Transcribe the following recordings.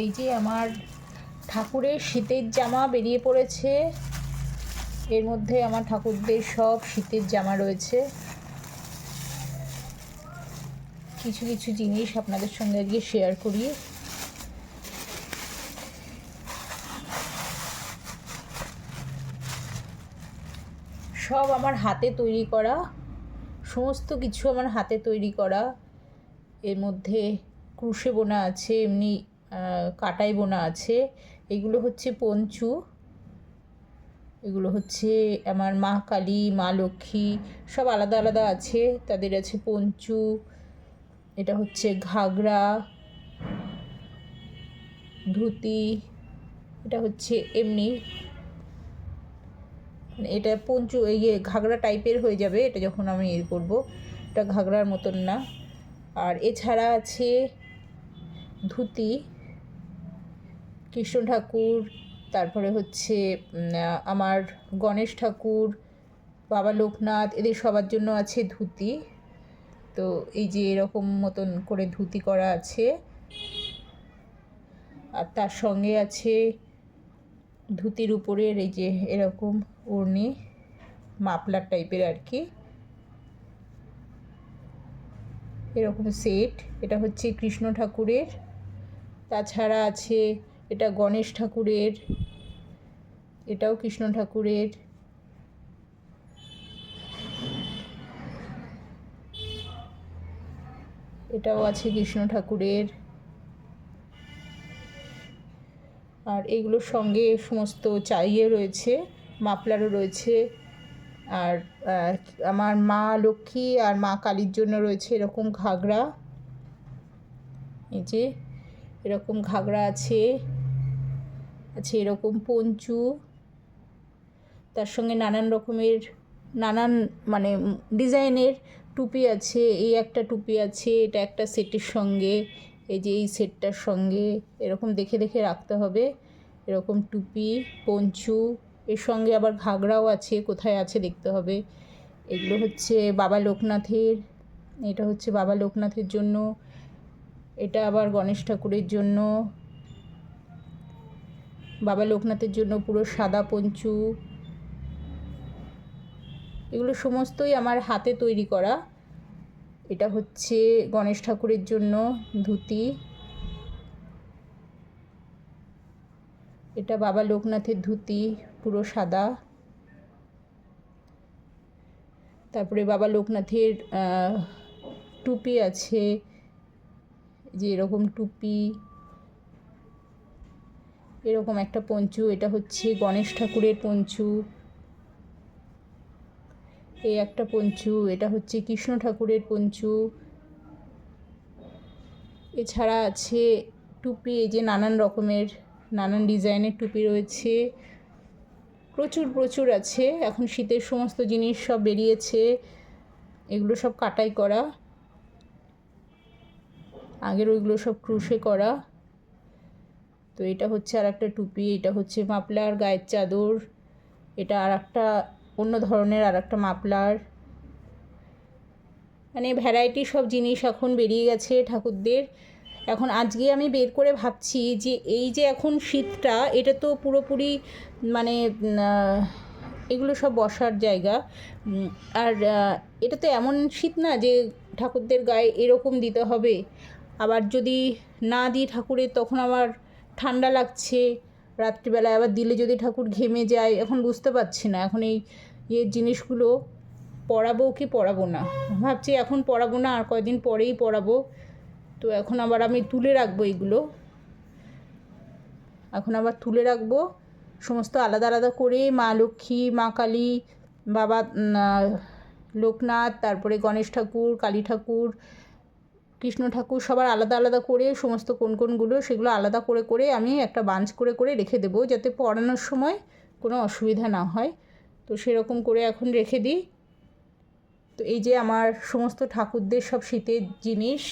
এই যে আমার ঠাকুরের শীতের জামা বেরিয়ে পড়েছে। এর মধ্যে আমার ঠাকুরদের সব শীতের জামা রয়েছে। কিছু কিছু জিনিস আপনাদের সঙ্গে আজকে শেয়ার করি। সব আমার হাতে তৈরি করা, সমস্ত কিছু আমার হাতে তৈরি করা। এর মধ্যে ক্রুশে বোনা আছে, এমনি কাটাই বোনা আছে। এগুলো হচ্ছে পঞ্চু। এগুলো হচ্ছে আমার মা কালী, মা লক্ষ্মী, সব আলাদা আলাদা আছে। তাদের আছে পঞ্চু, এটা হচ্ছে ঘাগরা, ধুতি, এটা হচ্ছে এমনি। মানে এটা পঞ্চু ইয়ে ঘাগরা টাইপের হয়ে যাবে, এটা যখন আমি এর করব, এটা ঘাগরার মতন না। আর এছাড়া আছে ধুতি। কৃষ্ণ ঠাকুর, তারপরে হচ্ছে আমার গণেশ ঠাকুর, বাবা লোকনাথ, এদের সবার জন্য আছে ধুতি। তো এই যে এরকম মতন করে ধুতি করা আছে। আর তার সঙ্গে আছে ধুতির উপরের এই যে এরকম ওড়নি মাপলার টাইপের আর কি। এরকম সেট, এটা হচ্ছে কৃষ্ণ ঠাকুরের। তাছাড়া আছে এটা গণেশ ঠাকুরের, এটাও কৃষ্ণ ঠাকুরের। এটাও আছে কৃষ্ণ ঠাকুরের। আর এগুলোর সঙ্গে সমস্ত চাইয়ে রয়েছে মাপলারও রয়েছে। আর আমার মা লক্ষ্মী আর মা কালীর জন্য রয়েছে এরকম ঘাগরা। এই যে, এরকম ঘাগরা আছে। আছে এরকম পঞ্চু, তার সঙ্গে নানান রকমের, নানান মানে ডিজাইনের টুপি আছে, এই একটা টুপি আছে, এটা একটা সেটের সঙ্গে, এই যে এই সেটটার সঙ্গে এরকম দেখে দেখে রাখতে হবে। এরকম টুপি, পঞ্চু, এর সঙ্গে আবার ঘাগরাও আছে, কোথায় আছে দেখতে হবে। এগুলো হচ্ছে বাবা লোকনাথের, এটা হচ্ছে বাবা লোকনাথের জন্য, এটা আবার গণেশ ঠাকুরের জন্য। বাবা লোকনাথের জন্য পুরো সাদা পঞ্চু। এগুলো সমস্তই আমার হাতে তৈরি করা। এটা হচ্ছে গণেশ ঠাকুরের জন্য ধুতি। এটা বাবা লোকনাথের ধুতি, পুরো সাদা। তারপরে বাবা লোকনাথের টুপি আছে। যে এরকম টুপি। এরকম একটা পঞ্চু, এটা হচ্ছে গণেশ ঠাকুরের পঞ্চু। এই একটা পঞ্চু, এটা হচ্ছে কৃষ্ণ ঠাকুরের পঞ্চু। এছাড়া আছে টুপি, এই যে নানান রকমের, নানান ডিজাইনের টুপি রয়েছে। প্রচুর প্রচুর আছে। এখন শীতের সমস্ত জিনিস সব বেরিয়েছে। এগুলো সব কাটাই করা। আগের ওইগুলো সব ক্রুশে করা। তো এটা হচ্ছে আর একটা টুপি, এটা হচ্ছে মাপলার গায়ের চাদর, এটা আর একটা অন্য ধরনের আর একটা মাপলার মানে ভ্যারাইটি সব জিনিস এখন বেরিয়ে গেছে ঠাকুরদের। এখন আজকে আমি বের করে ভাবছি যে এই যে এখন শীতটা, এটা তো পুরোপুরি মানে এগুলো সব বসার জায়গা। আর এটা তো এমন শীত না যে ঠাকুরদের গায়ে এরকম দিতে হবে। আবার যদি না দিই ঠাকুরের, তখন আবার ঠান্ডা লাগছে রাত্রিবেলায় আবার দিলে যদি ঠাকুর ঘেমে যায়, এখন বুঝতে পারছি না। এখন এই ইয়ের জিনিসগুলো পরাবো কি পড়াবো না? ভাবছি এখন পড়াবো না, আর কয়দিন পরেই পরাবো তো এখন আবার আমি তুলে রাখব এগুলো। এখন আবার তুলে রাখব। সমস্ত আলাদা আলাদা করে মা লক্ষ্মী, মা কালী, বাবা লোকনাথ, তারপরে গণেশ ঠাকুর, কালী ঠাকুর কৃষ্ণ ঠাকুর সবার আলাদা আলাদা করে সমস্ত কোন কোনগুলো সেগুলো আলাদা করে করে আমি একটা বাঞ্চ করে করে রেখে দেবো যাতে পড়ানোর সময় কোনো অসুবিধা না হয়। তো সেরকম করে এখন রেখে দিই। তো এই যে আমার সমস্ত ঠাকুরদের সব শীতের জিনিস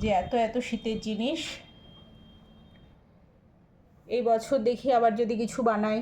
যে এত এত শীতের জিনিস। এই বছর দেখি আবার যদি কিছু বানাই।